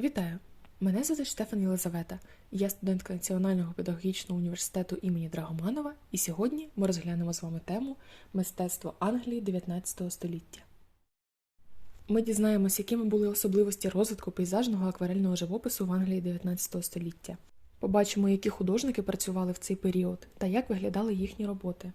Вітаю! Мене звати Штефан Єлизавета. Я студентка Національного педагогічного університету імені Драгоманова, і сьогодні ми розглянемо з вами тему Мистецтво Англії 19 століття. Ми дізнаємось, якими були особливості розвитку пейзажного акварельного живопису в Англії 19 століття. Побачимо, які художники працювали в цей період та як виглядали їхні роботи.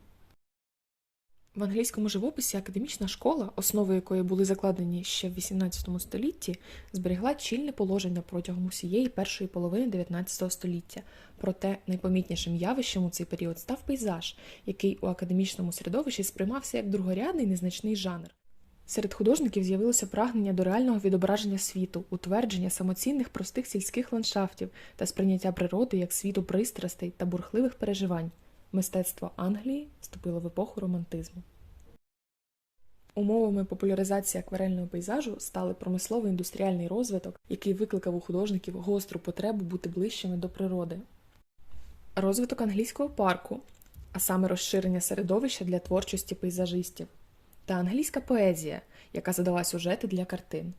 В англійському живописі академічна школа, основи якої були закладені ще в 18 столітті, зберігла чільне положення протягом усієї першої половини 19 століття. Проте найпомітнішим явищем у цей період став пейзаж, який у академічному середовищі сприймався як другорядний незначний жанр. Серед художників з'явилося прагнення до реального відображення світу, утвердження самоцінних простих сільських ландшафтів та сприйняття природи як світу пристрастей та бурхливих переживань. Мистецтво Англії вступило в епоху романтизму. Умовами популяризації акварельного пейзажу стали промисловий індустріальний розвиток, який викликав у художників гостру потребу бути ближчими до природи. Розвиток англійського парку, а саме розширення середовища для творчості пейзажистів, та англійська поезія, яка задала сюжети для картин.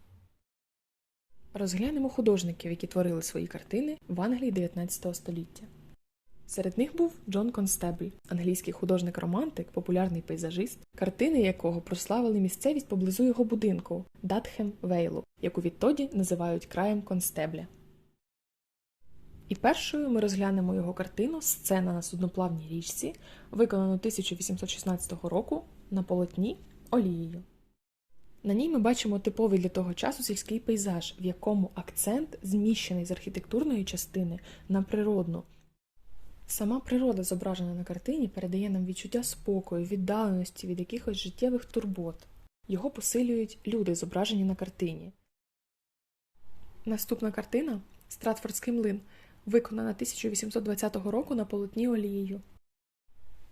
Розглянемо художників, які творили свої картини в Англії 19 століття. Серед них був Джон Констебль, англійський художник-романтик, популярний пейзажист, картини якого прославили місцевість поблизу його будинку Датхем Вейлу, яку відтоді називають краєм Констебля. І першою ми розглянемо його картину Сцена на судноплавній річці, виконану 1816 року на полотні олією. На ній ми бачимо типовий для того часу сільський пейзаж, в якому акцент зміщений з архітектурної частини на природну. Сама природа, зображена на картині, передає нам відчуття спокою, віддаленості від якихось життєвих турбот. Його посилюють люди, зображені на картині. Наступна картина Стратфордський млин, виконана 1820 року на полотні олією.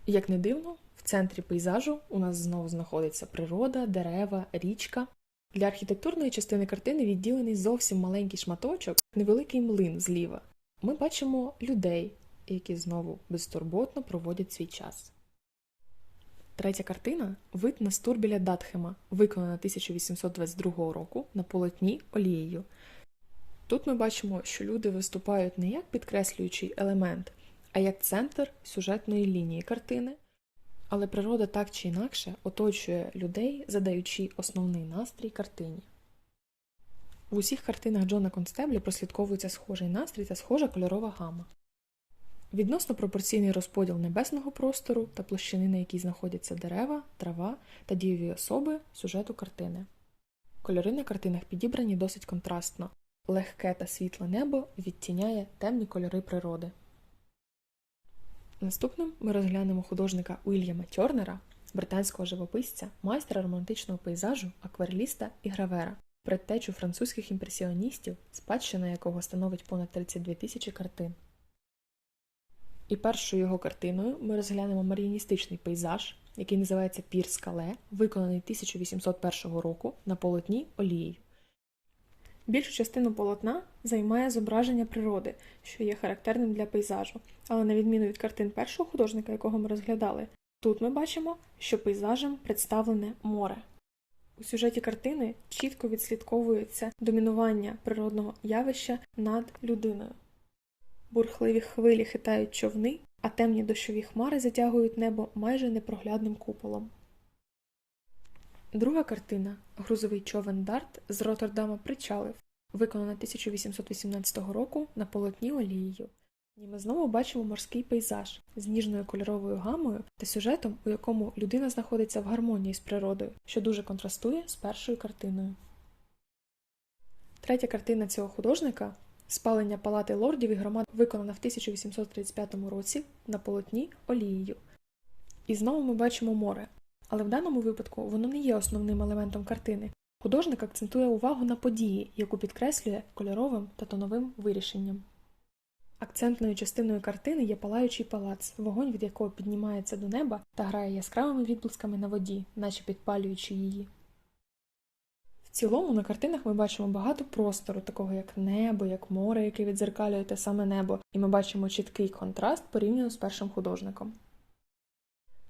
Як не дивно, в центрі пейзажу у нас знову знаходиться природа, дерева, річка. Для архітектурної частини картини відділений зовсім маленький шматочок, невеликий млин зліва. Ми бачимо людей, які знову безтурботно проводять свій час. Третя картина вид на стурбіля Датхема, виконана 1822 року на полотні олією. Тут ми бачимо, що люди виступають не як підкреслюючий елемент, а як центр сюжетної лінії картини, але природа так чи інакше оточує людей, задаючи основний настрій картині. В усіх картинах Джона Констебля прослідковується схожий настрій та схожа кольорова гама. Відносно пропорційний розподіл небесного простору та площини, на якій знаходяться дерева, трава та дієві особи сюжету картини. Кольори на картинах підібрані досить контрастно. Легке та світле небо відтіняє темні кольори природи. Наступним ми розглянемо художника Уільяма Тьорнера, британського живописця, майстра романтичного пейзажу, аквареліста і гравера, предтечу французьких імпресіоністів, спадщина якого становить понад 32 тисячі картин. І першою його картиною ми розглянемо маріоністичний пейзаж, який називається Пір Скале, виконаний 1801 року на полотні олією. Більшу частину полотна займає зображення природи, що є характерним для пейзажу, але на відміну від картин першого художника, якого ми розглядали, тут ми бачимо, що пейзажем представлене море. У сюжеті картини чітко відслідковується домінування природного явища над людиною. Бурхливі хвилі хитають човни, а темні дощові хмари затягують небо майже непроглядним куполом. Друга картина Грузовий човен Дарт з Роттердама причалив, виконана 1818 року на полотні олією. І ми знову бачимо морський пейзаж з ніжною кольоровою гамою та сюжетом, у якому людина знаходиться в гармонії з природою, що дуже контрастує з першою картиною. Третя картина цього художника Спалення палати лордів і громад виконана в 1835 році на полотні олією. І знову ми бачимо море. Але в даному випадку воно не є основним елементом картини. Художник акцентує увагу на події, яку підкреслює кольоровим та тоновим вирішенням. Акцентною частиною картини є палаючий палац, вогонь від якого піднімається до неба та грає яскравими відблисками на воді, наче підпалюючи її. Цілому на картинах ми бачимо багато простору, такого як небо, як море, яке відзеркалює те саме небо, і ми бачимо чіткий контраст порівняно з першим художником.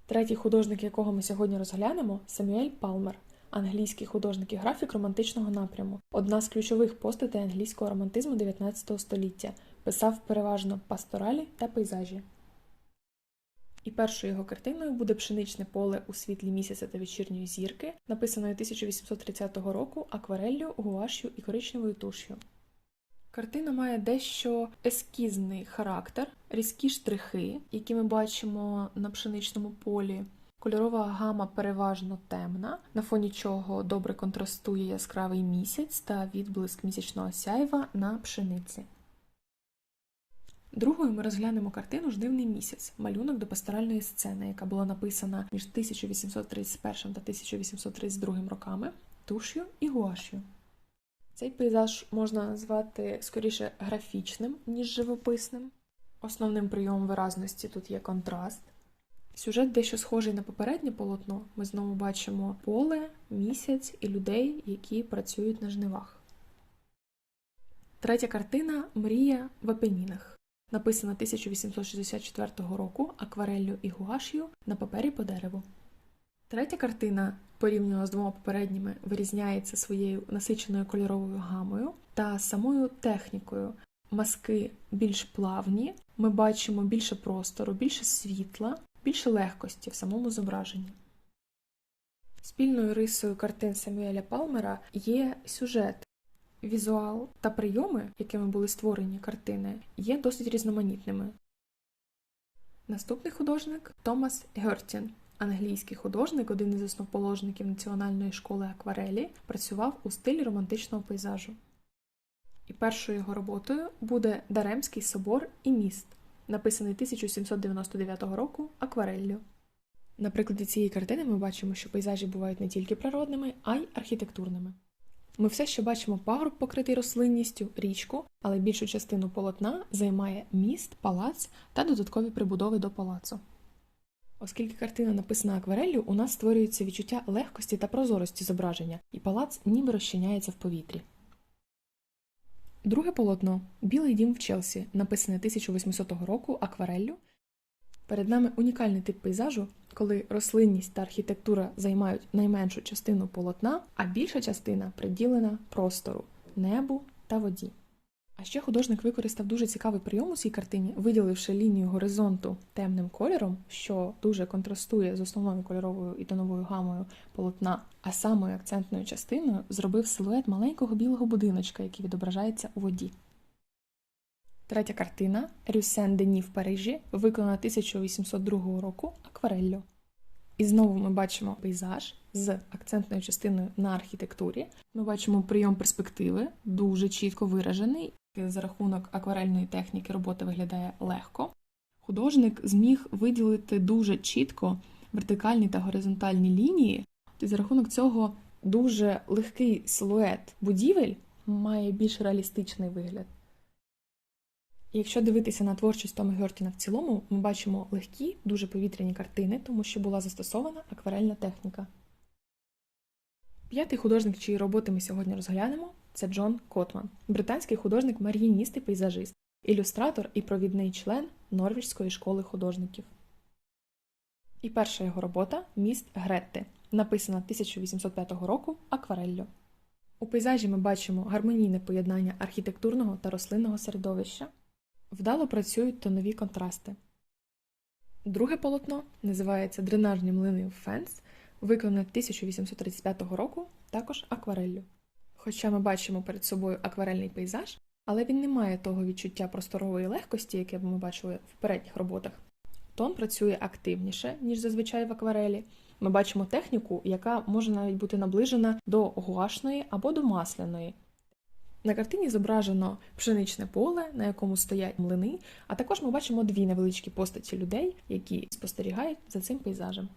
Третій художник, якого ми сьогодні розглянемо, Самюель Палмер, англійський художник і графік романтичного напряму, одна з ключових постатей англійського романтизму 19 століття, писав переважно пасторалі та пейзажі. І першою його картиною буде пшеничне поле у світлі місяця та вечірньої зірки, написаної 1830 року аквареллю, гуашю і коричневою туш'ю. Картина має дещо ескізний характер, різкі штрихи, які ми бачимо на пшеничному полі. Кольорова гама переважно темна, на фоні чого добре контрастує яскравий місяць та відблиск місячного сяйва на пшениці. Другою ми розглянемо картину Ждивний місяць, малюнок до пасторальної сцени, яка була написана між 1831 та 1832 роками туш'ю і гуаш'ю. Цей пейзаж можна назвати скоріше графічним, ніж живописним. Основним прийомом виразності тут є контраст. Сюжет дещо схожий на попереднє полотно. Ми знову бачимо поле, місяць і людей, які працюють на жнивах. Третя картина Мрія в Апенінах. Написана 1864 року аквареллю і гуаш'ю на папері по дереву. Третя картина, порівняно з двома попередніми, вирізняється своєю насиченою кольоровою гамою та самою технікою. Маски більш плавні, ми бачимо більше простору, більше світла, більше легкості в самому зображенні. Спільною рисою картин Самюеля Палмера є сюжет. Візуал та прийоми, якими були створені картини, є досить різноманітними. Наступний художник Томас Гертін. Англійський художник, один із основоположників Національної школи акварелі, працював у стилі романтичного пейзажу. І першою його роботою буде Даремський собор і міст, написаний 1799 року аквареллю. На прикладі цієї картини ми бачимо, що пейзажі бувають не тільки природними, а й архітектурними. Ми все ще бачимо пагорб, покритий рослинністю, річку, але більшу частину полотна займає міст, палац та додаткові прибудови до палацу. Оскільки картина написана аквареллю, у нас створюється відчуття легкості та прозорості зображення, і палац ніби розчиняється в повітрі. Друге полотно Білий дім в Челсі, написане 1800 року аквареллю. Перед нами унікальний тип пейзажу, коли рослинність та архітектура займають найменшу частину полотна, а більша частина приділена простору, небу та воді. А ще художник використав дуже цікавий прийом у цій картині, виділивши лінію горизонту темним кольором, що дуже контрастує з основною кольоровою і тоновою гамою полотна, а самою акцентною частиною зробив силует маленького білого будиночка, який відображається у воді. Третя картина Рюсен Дені в Парижі, виконана 1802 року аквареллю. І знову ми бачимо пейзаж з акцентною частиною на архітектурі. Ми бачимо прийом перспективи, дуже чітко виражений. За рахунок акварельної техніки робота виглядає легко. Художник зміг виділити дуже чітко вертикальні та горизонтальні лінії, і за рахунок цього дуже легкий силует будівель має більш реалістичний вигляд. Якщо дивитися на творчість Тома Гертіна в цілому, ми бачимо легкі, дуже повітряні картини, тому що була застосована акварельна техніка. П'ятий художник, чиї роботи ми сьогодні розглянемо, це Джон Котман, британський художник мар'їніст і пейзажист, ілюстратор і провідний член Норвізької школи художників. І перша його робота Міст Гретти, написана 1805 року аквареллю. У пейзажі ми бачимо гармонійне поєднання архітектурного та рослинного середовища. Вдало працюють тонові контрасти. Друге полотно називається Дренажні млини в Фенс, виконане 1835 року, також аквареллю. Хоча ми бачимо перед собою акварельний пейзаж, але він не має того відчуття просторової легкості, яке ми бачили в передніх роботах. Тон працює активніше, ніж зазвичай в акварелі. Ми бачимо техніку, яка може навіть бути наближена до гуашної або до масляної. На картині зображено пшеничне поле, на якому стоять млини, а також ми бачимо дві невеличкі постаті людей, які спостерігають за цим пейзажем.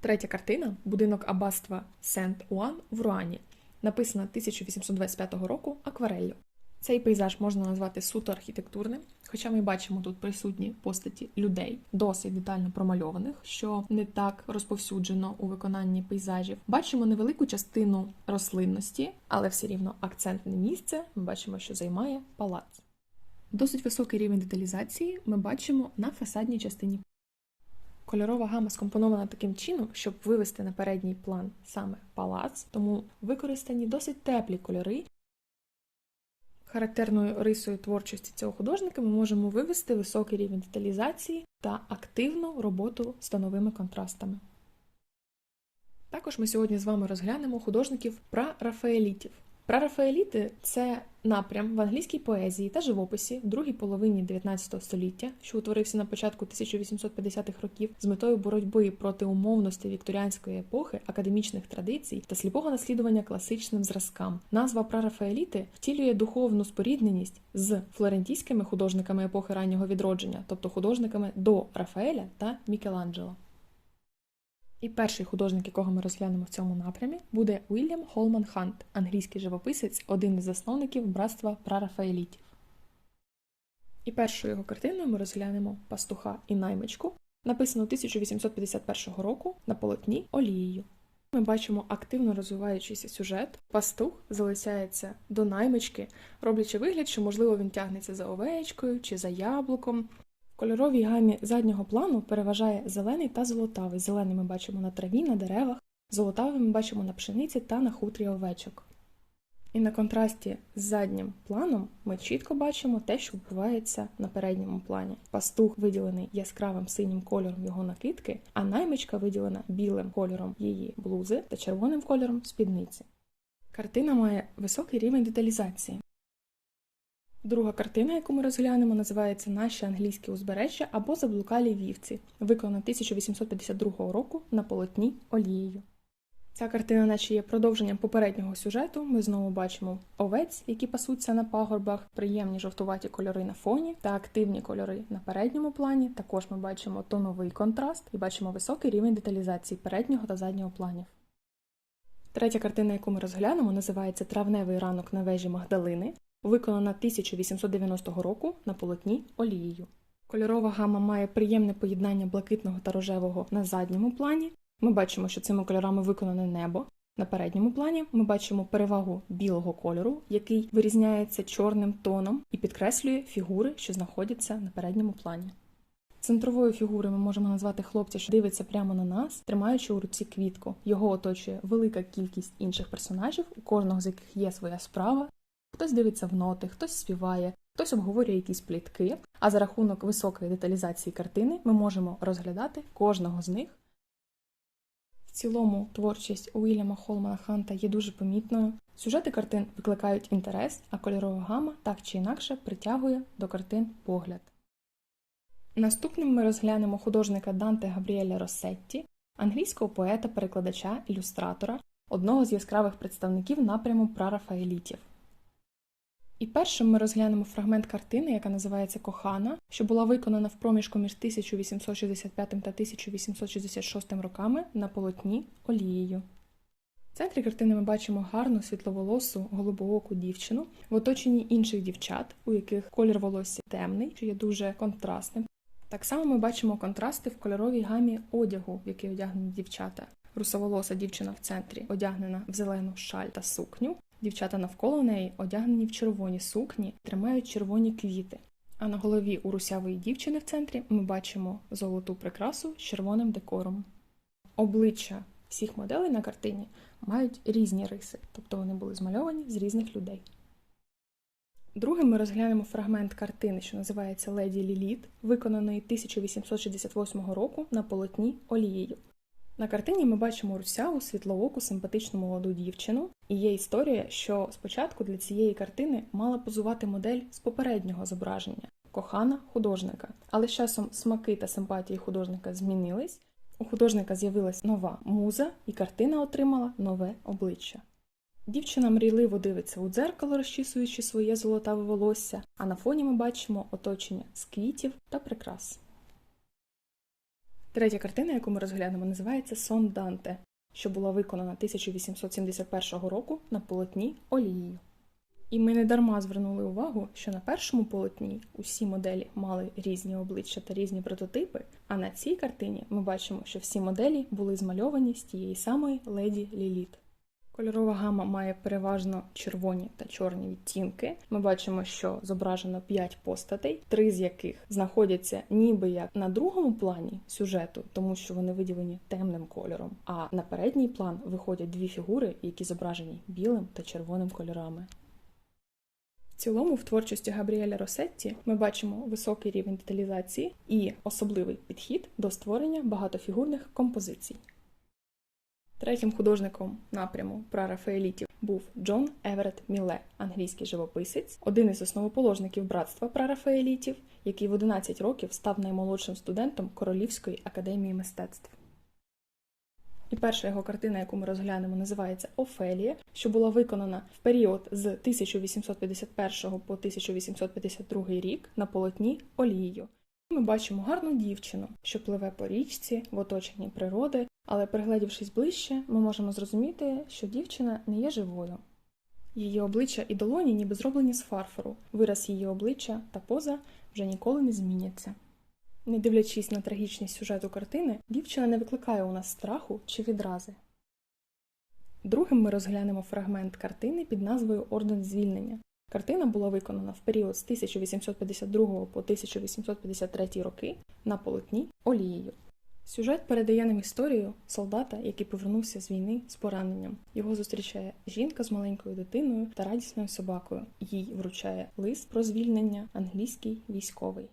Третя картина будинок аббатства Сент Уан в Руані, написана 1825 року аквареллю. Цей пейзаж можна назвати суто архітектурним, хоча ми бачимо тут присутні постаті людей, досить детально промальованих, що не так розповсюджено у виконанні пейзажів. Бачимо невелику частину рослинності, але все рівно акцентне місце ми бачимо, що займає палац. Досить високий рівень деталізації ми бачимо на фасадній частині. Кольорова гама скомпонована таким чином, щоб вивести на передній план саме палац, тому використані досить теплі кольори. Характерною рисою творчості цього художника ми можемо вивести високий рівень деталізації та активну роботу з тоновими контрастами. Також ми сьогодні з вами розглянемо художників прарафаелітів. Прарафаеліти це напрям в англійській поезії та живописі в другій половині 19 століття, що утворився на початку 1850-х років з метою боротьби проти умовності вікторіанської епохи, академічних традицій та сліпого наслідування класичним зразкам. Назва прарафаеліти втілює духовну спорідненість з флорентійськими художниками епохи раннього відродження, тобто художниками до Рафаеля та Мікеланджело. І перший художник, якого ми розглянемо в цьому напрямі, буде Уільям Холман Хант, англійський живописець, один із засновників братства прарафаелітів. І першою його картиною ми розглянемо пастуха і наймичку, написану 1851 року на полотні олією. Ми бачимо активно розвиваючийся сюжет. Пастух залицяється до наймички, роблячи вигляд, що, можливо, він тягнеться за овечкою чи за яблуком. Кольоровій гамі заднього плану переважає зелений та золотавий. Зелений ми бачимо на траві, на деревах, золотавий ми бачимо на пшениці та на хутрі овечок. І на контрасті з заднім планом ми чітко бачимо те, що відбувається на передньому плані. Пастух виділений яскравим синім кольором його накидки, а наймичка виділена білим кольором її блузи та червоним кольором спідниці. Картина має високий рівень деталізації. Друга картина, яку ми розглянемо, називається Наші англійські узбережжя або Заблукалі вівці, виконана 1852 року на полотні олією. Ця картина, наче є продовженням попереднього сюжету. Ми знову бачимо овець, які пасуться на пагорбах, приємні жовтуваті кольори на фоні та активні кольори на передньому плані. Також ми бачимо тоновий контраст і бачимо високий рівень деталізації переднього та заднього планів. Третя картина, яку ми розглянемо, називається Травневий ранок на вежі Магдалини, виконана 1890 року на полотні олією. Кольорова гама має приємне поєднання блакитного та рожевого на задньому плані. Ми бачимо, що цими кольорами виконане небо. На передньому плані ми бачимо перевагу білого кольору, який вирізняється чорним тоном і підкреслює фігури, що знаходяться на передньому плані. Центровою фігурою ми можемо назвати хлопця, що дивиться прямо на нас, тримаючи у руці квітку. Його оточує велика кількість інших персонажів, у кожного з яких є своя справа. Хтось дивиться в ноти, хтось співає, хтось обговорює якісь плітки. А за рахунок високої деталізації картини ми можемо розглядати кожного з них. В цілому творчість Уільяма Холмана Ханта є дуже помітною. Сюжети картин викликають інтерес, а кольорова гама так чи інакше притягує до картин погляд. Наступним ми розглянемо художника Данте Габріеля Росетті, англійського поета, перекладача, ілюстратора, одного з яскравих представників напряму прарафаелітів. І першим ми розглянемо фрагмент картини, яка називається Кохана, що була виконана в проміжку між 1865 та 1866 роками на полотні олією. В центрі картини ми бачимо гарну світловолосу голубооку дівчину в оточенні інших дівчат, у яких колір волосся темний, що є дуже контрастним. Так само ми бачимо контрасти в кольоровій гамі одягу, в який одягнені дівчата. Русоволоса дівчина в центрі одягнена в зелену шаль та сукню, Дівчата навколо неї одягнені в червоні сукні, тримають червоні квіти. А на голові у русявої дівчини в центрі ми бачимо золоту прикрасу з червоним декором. Обличчя всіх моделей на картині мають різні риси, тобто вони були змальовані з різних людей. Другим ми розглянемо фрагмент картини, що називається Леді Ліліт, виконаної 1868 року на полотні олією. На картині ми бачимо русяву, світлооку, симпатичну молоду дівчину, і є історія, що спочатку для цієї картини мала позувати модель з попереднього зображення кохана художника. Але з часом смаки та симпатії художника змінились. У художника з'явилась нова муза, і картина отримала нове обличчя. Дівчина мрійливо дивиться у дзеркало, розчісуючи своє золотаве волосся, а на фоні ми бачимо оточення з квітів та прикрас. Третя картина, яку ми розглянемо, називається Сон Данте, що була виконана 1871 року на полотні олією. І ми не дарма звернули увагу, що на першому полотні усі моделі мали різні обличчя та різні прототипи, а на цій картині ми бачимо, що всі моделі були змальовані з тієї самої леді Ліліт. Кольорова гама має переважно червоні та чорні відтінки. Ми бачимо, що зображено 5 постатей, три з яких знаходяться ніби як на другому плані сюжету, тому що вони виділені темним кольором. А на передній план виходять дві фігури, які зображені білим та червоним кольорами. В цілому, в творчості Габріеля Росетті ми бачимо високий рівень деталізації і особливий підхід до створення багатофігурних композицій. Третім художником напряму прарафаелітів був Джон Еверет Міле, англійський живописець, один із основоположників братства прарафаелітів, який в 11 років став наймолодшим студентом Королівської академії мистецтв. І перша його картина, яку ми розглянемо, називається Офелія, що була виконана в період з 1851 по 1852 рік на полотні олією. Ми бачимо гарну дівчину, що пливе по річці в оточенні природи, але пригледівшись ближче, ми можемо зрозуміти, що дівчина не є живою. Її обличчя і долоні ніби зроблені з фарфору, вираз її обличчя та поза вже ніколи не зміняться. Не дивлячись на трагічність сюжету картини, дівчина не викликає у нас страху чи відрази. Другим ми розглянемо фрагмент картини під назвою Орден звільнення. Картина була виконана в період з 1852 по 1853 роки на полотні олією. Сюжет передає нам історію солдата, який повернувся з війни з пораненням. Його зустрічає жінка з маленькою дитиною та радісною собакою. Їй вручає лист про звільнення англійський військовий.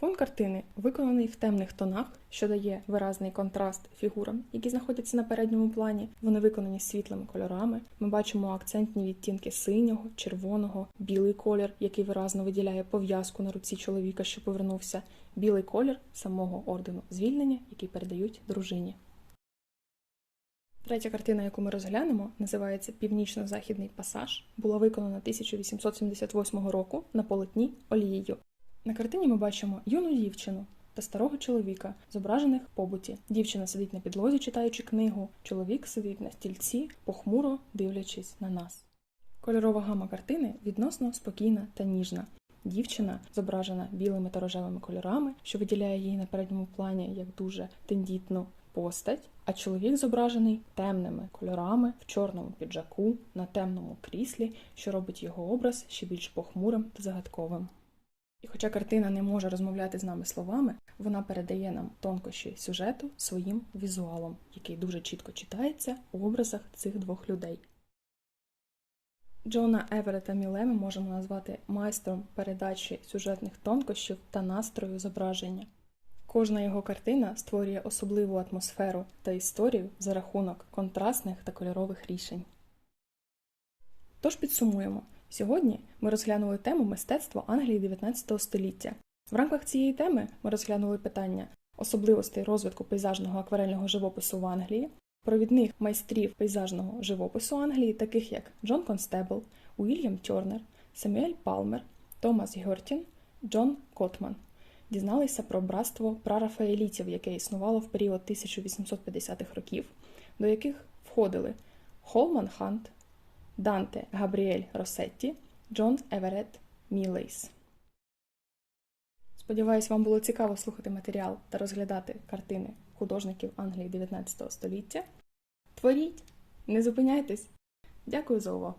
Фон картини виконаний в темних тонах, що дає виразний контраст фігурам, які знаходяться на передньому плані. Вони виконані світлими кольорами. Ми бачимо акцентні відтінки синього, червоного, білий колір, який виразно виділяє пов'язку на руці чоловіка, що повернувся, білий колір самого ордену звільнення, який передають дружині. Третя картина, яку ми розглянемо, називається Північно-західний пасаж. Була виконана 1878 року на полотні олією. На картині ми бачимо юну дівчину та старого чоловіка, зображених побуті. Дівчина сидить на підлозі, читаючи книгу, чоловік сидить на стільці, похмуро дивлячись на нас. Кольорова гама картини відносно спокійна та ніжна. Дівчина зображена білими та рожевими кольорами, що виділяє її на передньому плані як дуже тендітну постать, а чоловік зображений темними кольорами в чорному піджаку на темному кріслі, що робить його образ ще більш похмурим та загадковим. І хоча картина не може розмовляти з нами словами, вона передає нам тонкощі сюжету своїм візуалом, який дуже чітко читається у образах цих двох людей. Джона Еверета Міле ми можемо назвати майстром передачі сюжетних тонкощів та настрою зображення. Кожна його картина створює особливу атмосферу та історію за рахунок контрастних та кольорових рішень. Тож підсумуємо. Сьогодні ми розглянули тему мистецтва Англії 19 століття. В рамках цієї теми ми розглянули питання особливостей розвитку пейзажного акварельного живопису в Англії, провідних майстрів пейзажного живопису Англії, таких як Джон Констебл, Уільям Тьорнер, Семюель Палмер, Томас Гьортін, Джон Котман. Дізналися про братство прарафаелітів, яке існувало в період 1850-х років, до яких входили Холман Хант, Данте Габріель Росетті, Джон Еверет Мілейс. Сподіваюсь, вам було цікаво слухати матеріал та розглядати картини художників Англії 19 століття. Творіть, не зупиняйтесь. Дякую за увагу!